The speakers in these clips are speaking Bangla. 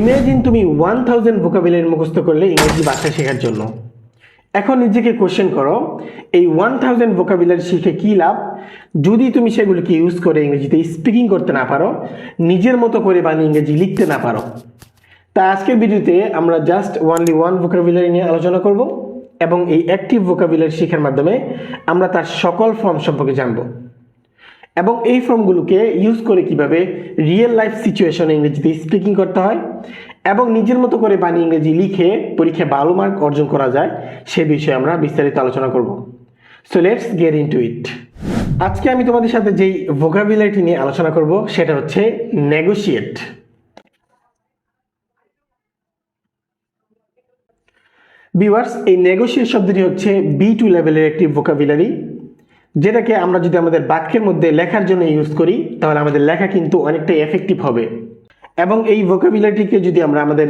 ইমাজিন তুমি ওয়ান থাউজেন্ড ভোকাবুলারি মুখস্থ করলে ইংরেজি ভাষা শেখার জন্য। এখন নিজেকে কোশ্চেন করো, এই ওয়ান থাউজেন্ড ভোকাবুলারি শিখে কী লাভ? যদি তুমি সেগুলোকে ইউজ করে ইংরেজিতে স্পিকিং করতে না পারো, নিজের মতো করে বানিয়ে ইংরেজি লিখতে না পারো। তা আজকের ভিডিওতে আমরা জাস্ট ওয়ানলি ওয়ান ভোকাবুলারি নিয়ে আলোচনা করব এবং এই অ্যাক্টিভ ভোকাবুলারি শেখার মাধ্যমে আমরা তার সকল ফর্ম সম্পর্কে জানব। এবং এই ফর্মগুলোকে ইউজ করে কীভাবে রিয়েল লাইফ সিচুয়েশনে ইংরেজিতে স্পিকিং করতে হয় এবং নিজের মতো করে বানিয়ে ইংরেজি লিখে পরীক্ষায় ভালো মার্ক অর্জন করা যায়, সে বিষয়ে আমরা বিস্তারিত আলোচনা করব। So let's get into it আজকে আমি তোমাদের সাথে যেই ভোকাবুলারিটি নিয়ে আলোচনা করব, সেটা হচ্ছে নেগোশিয়েট বিওয়ার্স এই নেগোশিয়েট শব্দটি হচ্ছে বি টু লেভেলের একটি ভোকাবুলারি যেটাকে আমরা যদি আমাদের বাক্যের মধ্যে লেখার জন্য ইউজ করি, তাহলে আমাদের লেখা কিন্তু অনেকটাই এফেক্টিভ হবে। এবং এই ভোকাবুলারিটিকে যদি আমরা আমাদের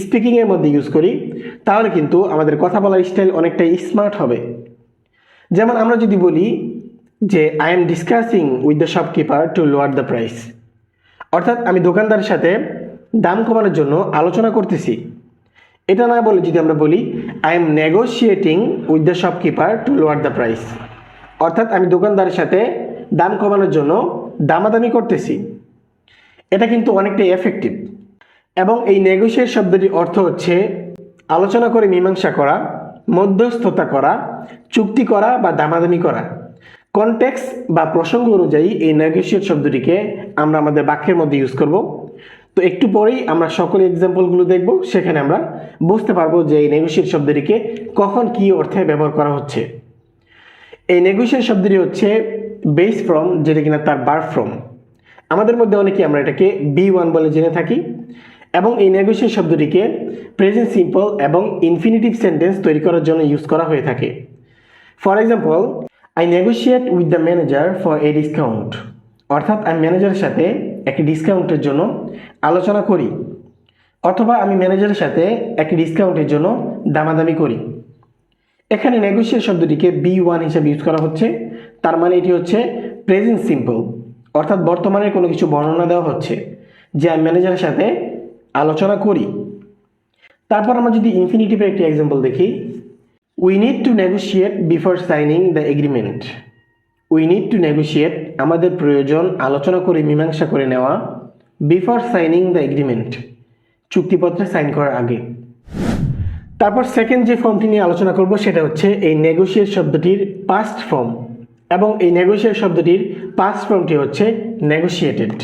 স্পিকিংয়ের মধ্যে ইউজ করি, তাহলে কিন্তু আমাদের কথা বলার স্টাইল অনেকটাই স্মার্ট হবে। যেমন আমরা যদি বলি যে I am discussing with the shopkeeper to lower the price অর্থাৎ আমি দোকানদারের সাথে দাম কমানোর জন্য আলোচনা করতেছি। এটা না বলে যদি আমরা বলি I am negotiating with the shopkeeper to lower the price অর্থাৎ আমি দোকানদারের সাথে দাম কমানোর জন্য দামাদামি করতেছি। এটা কিন্তু অনেকটাই এফেক্টিভ এবং এই নেগোশিয়েট শব্দটির অর্থ হচ্ছে আলোচনা করে মীমাংসা করা, মধ্যস্থতা করা, চুক্তি করা বা দামাদামি করা। কনটেক্স বা প্রসঙ্গ অনুযায়ী এই নেগোশিয়েট শব্দটিকে আমরা আমাদের বাক্যের মধ্যে ইউজ করব। তো একটু পরেই আমরা সকল এক্সাম্পলগুলো দেখব, সেখানে আমরা বুঝতে পারব যে এই নেগোশিয়েট শব্দটিকে কখন কী অর্থে ব্যবহার করা হচ্ছে। এই নেগোশিয়েট শব্দটি হচ্ছে বেস ফ্রম যেটা কিনা তার বার ফ্রম আমাদের মধ্যে অনেকে আমরা এটাকে বি ওয়ান বলে জেনে থাকি এবং এই নেগোশিয়েট শব্দটিকে প্রেজেন্ট সিম্পল এবং ইনফিনিটিভ সেন্টেন্স তৈরি করার জন্য ইউজ করা হয়ে থাকে। For example I negotiate with the manager for a discount অর্থাৎ আমি ম্যানেজারের সাথে একটি ডিসকাউন্টের জন্য আলোচনা করি। অথবা আমি ম্যানেজারের সাথে একটি ডিসকাউন্টের জন্য দামাদামি করি। এখানে নেগোশিয়েট শব্দটিকে বি ওয়ান হিসাবে ইউজ করা হচ্ছে। তার মানে এটি হচ্ছে প্রেজেন্ট সিম্পল অর্থাৎ বর্তমানে কোনো কিছু বর্ণনা দেওয়া হচ্ছে, যে আমি ম্যানেজারের সাথে আলোচনা করি। তারপর আমরা যদি ইনফিনিটিভের একটি এক্সাম্পল দেখি। We need to negotiate before signing the agreement we need to negotiate আমাদের প্রয়োজন আলোচনা করে, মীমাংসা করে নেওয়া বিফোর সাইনিং দ্য এগ্রিমেন্ট চুক্তিপত্রে সাইন করার আগে। তারপর সেকেন্ড যে ফর্মটি নিয়ে আলোচনা করব সেটা হচ্ছে এই নেগোশিয়েট শব্দটির পাস্ট ফর্ম এবং এই নেগোশিয়েট শব্দটির পাস্ট ফর্মটি হচ্ছে নেগোশিয়েটেড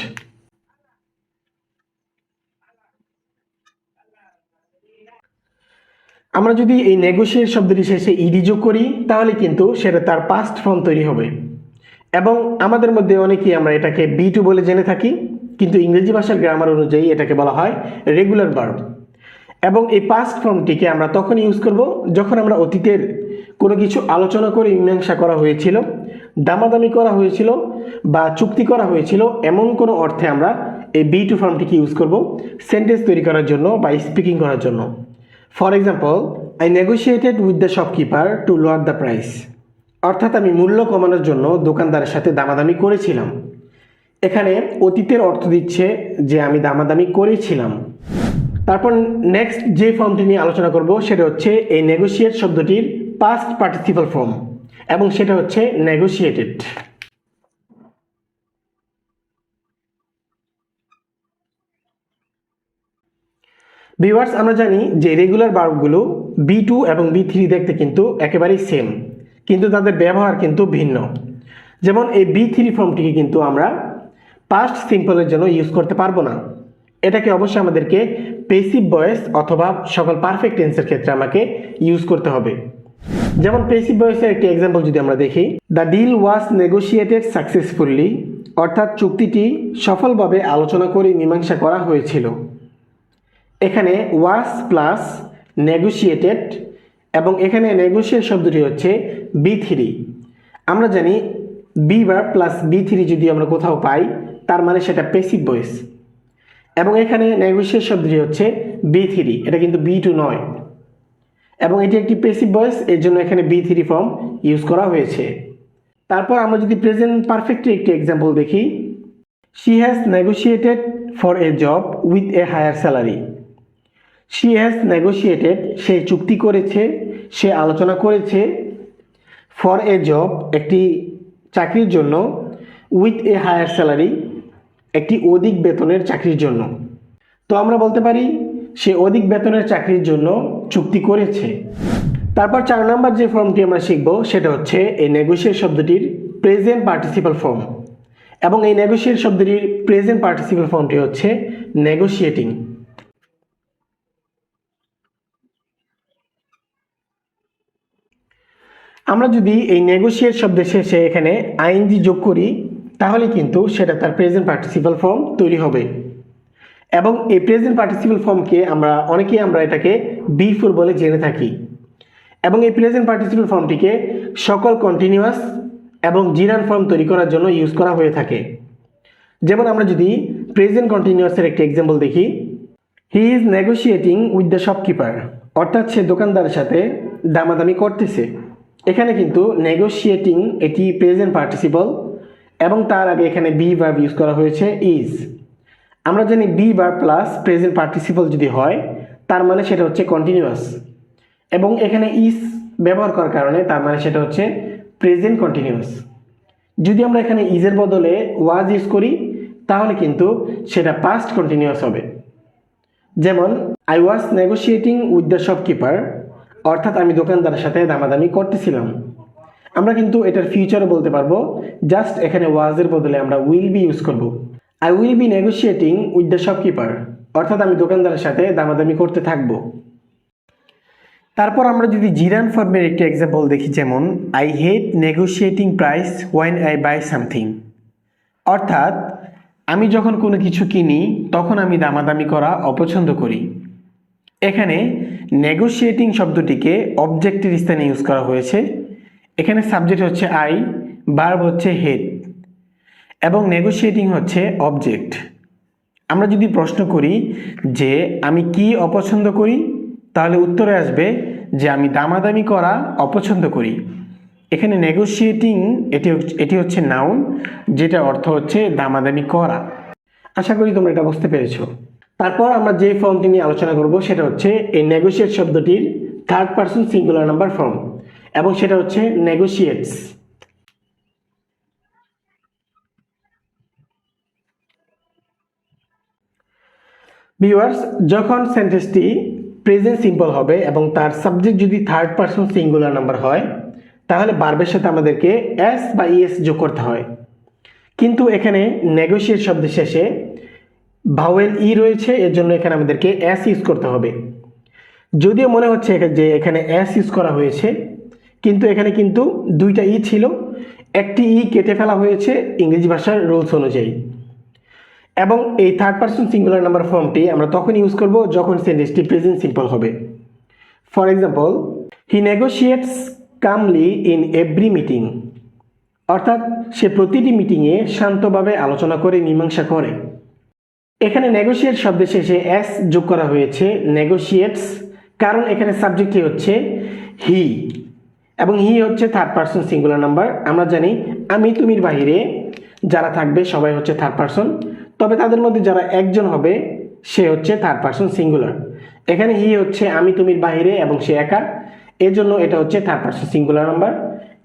আমরা যদি এই নেগোশিয়েট শব্দটি শেষে ইডি যোগ করি, তাহলে কিন্তু সেটা তার পাস্ট ফর্ম তৈরি হবে। এবং আমাদের মধ্যে অনেকেই আমরা এটাকে বি টু বলে জেনে থাকি, কিন্তু ইংরেজি ভাষার গ্রামার অনুযায়ী এটাকে বলা হয় রেগুলার বার্ব এবং এই পাস্ট ফর্মটিকে আমরা তখন ইউজ করব যখন আমরা অতীতের কোনো কিছু আলোচনা করে মীমাংসা করা হয়েছিল, দামাদামি করা হয়েছিল বা চুক্তি করা হয়েছিল, এমন কোনো অর্থে আমরা এই বি টু ফর্মটিকে ইউজ করব সেন্টেন্স তৈরি করার জন্য বা স্পিকিং করার জন্য। For example I negotiated with the shopkeeper to lower the price অর্থাৎ আমি মূল্য কমানোর জন্য দোকানদারের সাথে দামাদামি করেছিলাম। এখানে অতীতের অর্থ দিচ্ছে যে আমি দামাদামি করেছিলাম। তারপর নেক্সট যে ফর্মটি নিয়ে আলোচনা করব, সেটা হচ্ছে এই নেগোশিয়েট শব্দটির পাস্ট পার্টিসিপাল ফর্ম এবং সেটা হচ্ছে নেগোশিয়েটেড ভিউয়ার্স আমরা জানি যে রেগুলার বার্বগুলো বি টু এবং বি থ্রি দেখতে কিন্তু একেবারেই সেম কিন্তু তাদের ব্যবহার কিন্তু ভিন্ন। যেমন এই বি থ্রি ফর্মটিকে কিন্তু আমরা পাস্ট সিম্পলের জন্য ইউজ করতে পারব না। এটাকে অবশ্যই আমাদেরকে পেসিভ বয়েস অথবা সকল পারফেক্ট টেন্সের ক্ষেত্রে আমাকে ইউজ করতে হবে। যেমন পেসিভ বয়েসের একটি এক্সাম্পল যদি আমরা দেখি the deal was negotiated successfully অর্থাৎ চুক্তিটি সফলভাবে আলোচনা করে মীমাংসা করা হয়েছিল। এখানে ওয়াস প্লাস নেগোশিয়েটেড এবং এখানে নেগোশিয়েট শব্দটি হচ্ছে বি থ্রি আমরা জানি বি বার প্লাস বি থ্রি যদি আমরা কোথাও পাই, তার মানে সেটা পেসিভ ভয়েস এবং এখানে নেগোশিয়েট শব্দটি হচ্ছে বি থ্রি এটা কিন্তু বি টু নয়। এবং এটি একটি পেসিভ ভয়েস এর জন্য এখানে বি থ্রি ফর্ম ইউজ করা হয়েছে। তারপর আমরা যদি প্রেজেন্ট পারফেক্টের একটি এক্সাম্পল দেখি she has negotiated for a job with a higher salary she has negotiated সে চুক্তি করেছে, সে আলোচনা করেছে ফর এ জব একটি চাকরির জন্য উইথ এ হায়ার স্যালারি একটি অধিক বেতনের চাকরির জন্য। তো আমরা বলতে পারি, সে অধিক বেতনের চাকরির জন্য চুক্তি করেছে। তারপর চার নম্বর যে ফর্মটি আমরা শিখব, সেটা হচ্ছে এই নেগোসিয়েট শব্দটির প্রেজেন্ট পার্টিসিপাল ফর্ম এবং এই নেগোসিয়েট শব্দটির প্রেজেন্ট পার্টিসিপাল ফর্মটি হচ্ছে নেগোশিয়েটিং আমরা যদি এই নেগোশিয়েট শব্দের শেষে এখানে আইনজি যোগ করি তাহলে কিন্তু সেটা তার প্রেজেন্ট পার্টিসিপাল ফর্ম তৈরি হবে। এবং এই প্রেজেন্ট পার্টিসিপাল ফর্মকে আমরা, অনেকেই আমরা এটাকে বি ফোর বলে জেনে থাকি। এবং এই প্রেজেন্ট পার্টিসিপাল ফর্মটিকে সকল কন্টিনিউয়াস এবং জিরান ফর্ম তৈরি করার জন্য ইউজ করা হয়ে থাকে। যেমন আমরা যদি প্রেজেন্ট কন্টিনিউয়াসের একটি এক্সাম্পল দেখি। He is negotiating with the shopkeeper অর্থাৎ সে দোকানদারের সাথে দামাদামি করতেছে। এখানে কিন্তু নেগোশিয়েটিং এটি প্রেজেন্ট পার্টিসিপল এবং তার আগে এখানে বি ভার্ব ইউজ করা হয়েছে ইজ আমরা জানি be verb plus present participle যদি হয়, তার মানে সেটা হচ্ছে কন্টিনিউয়াস এবং এখানে ইজ ব্যবহার করার কারণে তার মানে সেটা হচ্ছে প্রেজেন্ট কন্টিনিউয়াস যদি আমরা এখানে ইজের বদলে ওয়াজ ইউজ করি, তাহলে কিন্তু সেটা পাস্ট কন্টিনিউয়াস হবে। যেমন I was negotiating with the shopkeeper অর্থাৎ আমি দোকানদারের সাথে দামাদামি করতেছিলাম। আমরা কিন্তু এটার ফিউচারও বলতে পারব। জাস্ট এখানে ওয়াজের বদলে আমরা উইল বি ইউজ করব। I will be negotiating with the shopkeeper অর্থাৎ আমি দোকানদারের সাথে দামাদামি করতে থাকব। তারপর আমরা যদি জিরান ফর্মের একটি এক্সাম্পল দেখি যেমন I hate negotiating price when I buy something অর্থাৎ, আমি যখন কোনো কিছু কিনি, তখন আমি দামাদামি করা অপছন্দ করি। এখানে নেগোশিয়েটিং শব্দটিকে অবজেক্টের স্থানে ইউজ করা হয়েছে। এখানে সাবজেক্ট হচ্ছে আই বার্ব হচ্ছে হেড এবং নেগোশিয়েটিং হচ্ছে অবজেক্ট আমরা যদি প্রশ্ন করি যে আমি কি অপছন্দ করি, তাহলে উত্তরে আসবে যে আমি দামাদামি করা অপছন্দ করি। এখানে নেগোশিয়েটিং এটি এটি হচ্ছে নাউন যেটা অর্থ হচ্ছে দামাদামি করা। আশা করি তোমরা এটা বুঝতে পেরেছ। তারপর আমরা যে ফর্মটি নিয়ে আলোচনা করব, সেটা হচ্ছে এই নেগোশিয়েট শব্দটির third person singular number form এবং সেটা হচ্ছে নেগোশিয়েটস ভিউয়ার্স যখন সেন্টেন্সটি প্রেজেন্ট সিম্পল হবে এবং তার সাবজেক্ট যদি থার্ড পার্সন সিঙ্গুলার নাম্বার হয়, তাহলে বার্বের সাথে আমাদেরকে এস বা ইএস যোগ করতে হয়। কিন্তু এখানে নেগোশিয়েট শব্দের শেষে ভাওয়েল ই রয়েছে এর জন্য এখানে আমাদেরকে এস ইউজ করতে হবে। যদিও মনে হচ্ছে যে এখানে এস ইউজ করা হয়েছে কিন্তু এখানে কিন্তু দুইটা ই ছিল। একটি ই কেটে ফেলা হয়েছে ইংরেজি ভাষার রুলস অনুযায়ী। এবং এই থার্ড পার্সন সিঙ্গুলার নাম্বার ফর্মটি আমরা তখন ইউজ করব যখন সেন্টেন্সটি প্রেজেন্ট সিম্পল হবে। For example he negotiates calmly in every meeting অর্থাৎ সে প্রতিটি মিটিংয়ে শান্তভাবে আলোচনা করে, মীমাংসা করে। এখানে নেগোশিয়েট শব্দের শেষে এস যোগ করা হয়েছে নেগোশিয়েটস কারণ এখানে সাবজেক্টটি হচ্ছে হি এবং হি হচ্ছে থার্ড পার্সন সিঙ্গুলার নাম্বার আমরা জানি আমি তুমির বাহিরে যারা থাকবে সবাই হচ্ছে থার্ড পার্সন তবে তাদের মধ্যে যারা একজন হবে, সে হচ্ছে থার্ড পার্সন সিঙ্গুলার এখানে হি হচ্ছে আমি তুমির বাহিরে এবং সে একা। এর জন্য এটা হচ্ছে থার্ড পার্সন সিঙ্গুলার নাম্বার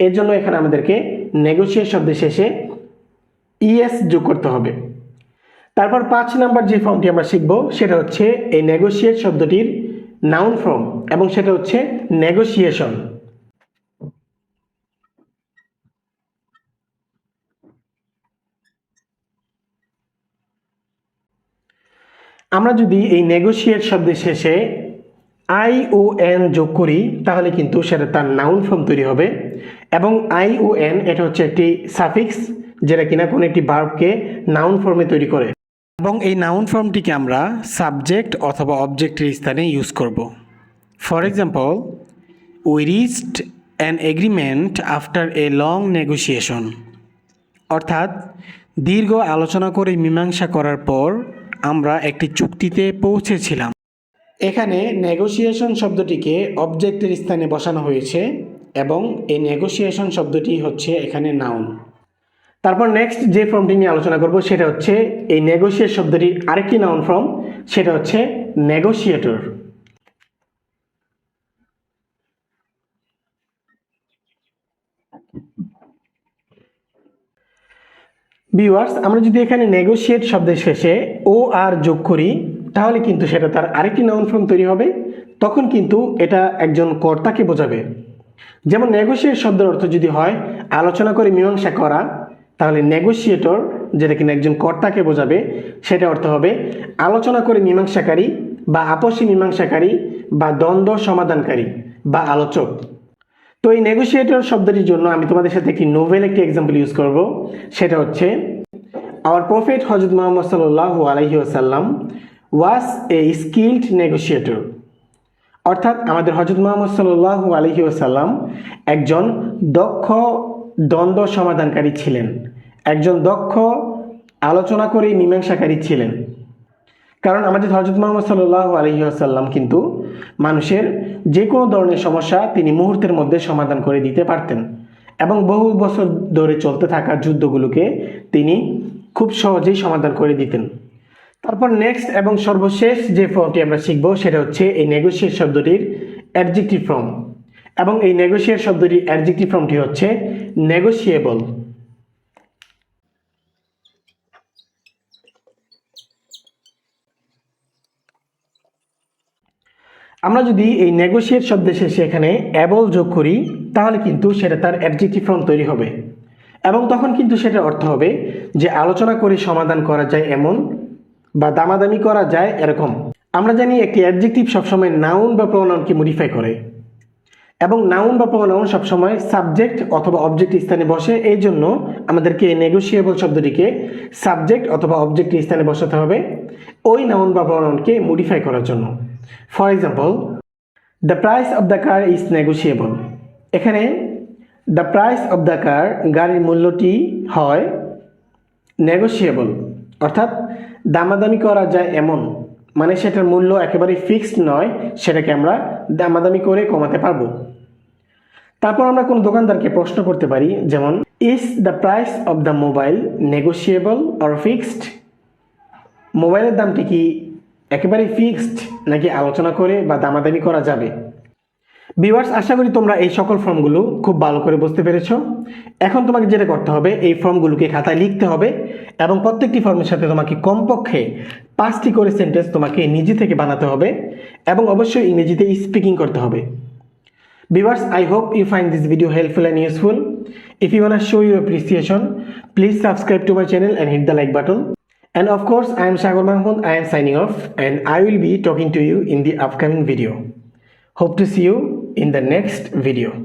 এর জন্য এখানে আমাদেরকে নেগোশিয়েট শব্দের শেষে ইএস যোগ করতে হবে। তারপর পাঁচ নাম্বার যে ফর্মটি আমরা শিখব, সেটা হচ্ছে এই নেগোশিয়েট শব্দটির নাউন ফর্ম এবং সেটা হচ্ছে নেগোশিয়েশন আমরা যদি এই নেগোশিয়েট শব্দের শেষে আই ও এন যোগ করি, তাহলে কিন্তু সেটা তার নাউন ফর্ম তৈরি হবে। এবং আই ও এন এটা হচ্ছে একটি সাফিক্স যেটা কিনা কোনো একটি বার্বকে নাউন ফর্মে তৈরি করে। এবং এই নাউন ফর্মটিকে আমরা সাবজেক্ট অথবা অবজেক্টের স্থানে ইউজ করব। For example we reached an agreement after a long negotiation অর্থাৎ, দীর্ঘ আলোচনা করে মীমাংসা করার পর আমরা একটি চুক্তিতে পৌঁছেছিলাম। এখানে নেগোসিয়েশন শব্দটিকে অবজেক্টের স্থানে বসানো হয়েছে এবং এই নেগোসিয়েশন শব্দটি হচ্ছে এখানে নাউন তারপর নেক্সট যে ফর্মটি নিয়ে আলোচনা করব সেটা হচ্ছে, এই নেগোসিয়েট শব্দটির আরেকটি নাউন ফর্ম সেটা হচ্ছে নেগোসিয়েটর ভিউয়ার্স আমরা যদি এখানে নেগোশিয়েট শব্দের শেষে ও আর যোগ করি, তাহলে কিন্তু সেটা তার আরেকটি নাউন ফর্ম তৈরি হবে। তখন কিন্তু এটা একজন কর্তাকে বোঝাবে। যেমন নেগোশিয়েট শব্দের অর্থ যদি হয়, আলোচনা করে মীমাংসা করা, তাহলে নেগোশিয়েটর যেটা কিনা একজন কর্তাকে বোঝাবে, সেটা অর্থ হবে আলোচনা করে মীমাংসাকারী বা আপসী মীমাংসাকারী বা দ্বন্দ্ব সমাধানকারী বা আলোচক। তো এই নেগোসিয়েটর শব্দটির জন্য আমি তোমাদের সাথে একটি নোভেল একটি এক্সাম্পল ইউজ করব। সেটা হচ্ছে আওয়ার প্রফেট হজরত মোহাম্মদ সাল্লাহ আলহি আসাল্লাম ওয়াজ এ স্কিল্ড নেগোসিয়েটর অর্থাৎ আমাদের হজরত মোহাম্মদ সাল্লাহ আলহি আসাল্লাম একজন দক্ষ, দ্বন্দ্ব সমাধানকারী ছিলেন। একজন দক্ষ, আলোচনা করে মীমাংসাকারী ছিলেন। কারণ আমাদের হজরত মোহাম্মদ সাল্লাহ আলহি আসাল্লাম কিন্তু মানুষের যে কোনো ধরনের সমস্যা তিনি মুহূর্তের মধ্যে সমাধান করে দিতে পারতেন। এবং বহু বছর ধরে চলতে থাকা যুদ্ধগুলোকে তিনি খুব সহজেই সমাধান করে দিতেন। তারপর নেক্সট এবং সর্বশেষ যে ফর্মটি আমরা শিখব সেটা হচ্ছে এই নেগোসিয়েট শব্দটির অ্যাডজেক্টিভ ফর্ম এবং এই নেগোসিয়েট শব্দটির অ্যাডজেক্টিভ ফর্মটি হচ্ছে নেগোসিয়েবল আমরা যদি এই নেগোশিয়েট শব্দের শেষে এখানে অ্যাবল যোগ করি, তাহলে কিন্তু সেটা তার অ্যাডজেক্টিভ ফর্ম তৈরি হবে। এবং তখন কিন্তু সেটার অর্থ হবে যে আলোচনা করে সমাধান করা যায় এমন বা দামাদামি করা যায় এরকম। আমরা জানি একটি অ্যাডজেক্টিভ সবসময় নাউন বা প্রোনাউনকে মডিফাই করে। এবং নাউন বা প্রোনাউন সবসময় সাবজেক্ট অথবা অবজেক্ট স্থানে বসে, এই জন্য আমাদেরকে এই নেগোসিয়েবল শব্দটিকে সাবজেক্ট অথবা অবজেক্ট স্থানে বসাতে হবে, ওই নাউন বা প্রোনাউনকে মডিফাই করার জন্য। For example the price of the car is negotiable এখানে the price of the car গাড়ির মূল্যটি হয় নেগোসিয়েবল অর্থাৎ দামাদামি করা যায় এমন। মানে সেটার মূল্য একেবারে ফিক্সড নয়, সেটাকে আমরা দামাদামি করে কমাতে পারব। তারপর আমরা কোনো দোকানদারকে প্রশ্ন করতে পারি, যেমন is the price of the mobile negotiable or fixed মোবাইলের দামটি কি একেবারে ফিক্সড নাকি আলোচনা করে বা দামাদামি করা যাবে ভিউয়ার্স আশা করি তোমরা এই সকল ফর্মগুলো খুব ভালো করে বুঝতে পেরেছ এখন তোমাকে যেটা করতে হবে এই ফর্মগুলোকে খাতায় লিখতে হবে এবং প্রত্যেকটি ফর্মের সাথে তোমাকে কমপক্ষে পাঁচটি করে সেন্টেন্স তোমাকে নিজে থেকে বানাতে হবে এবং অবশ্যই ইংরেজিতে স্পিকিং করতে হবে Viewers, I hope you find this video helpful and useful. If want to show your appreciation, please subscribe to my channel and hit the like button. And of course, I am Shagor Mahmood. I am signing off and I will be talking to you in the upcoming video. Hope to see you in the next video.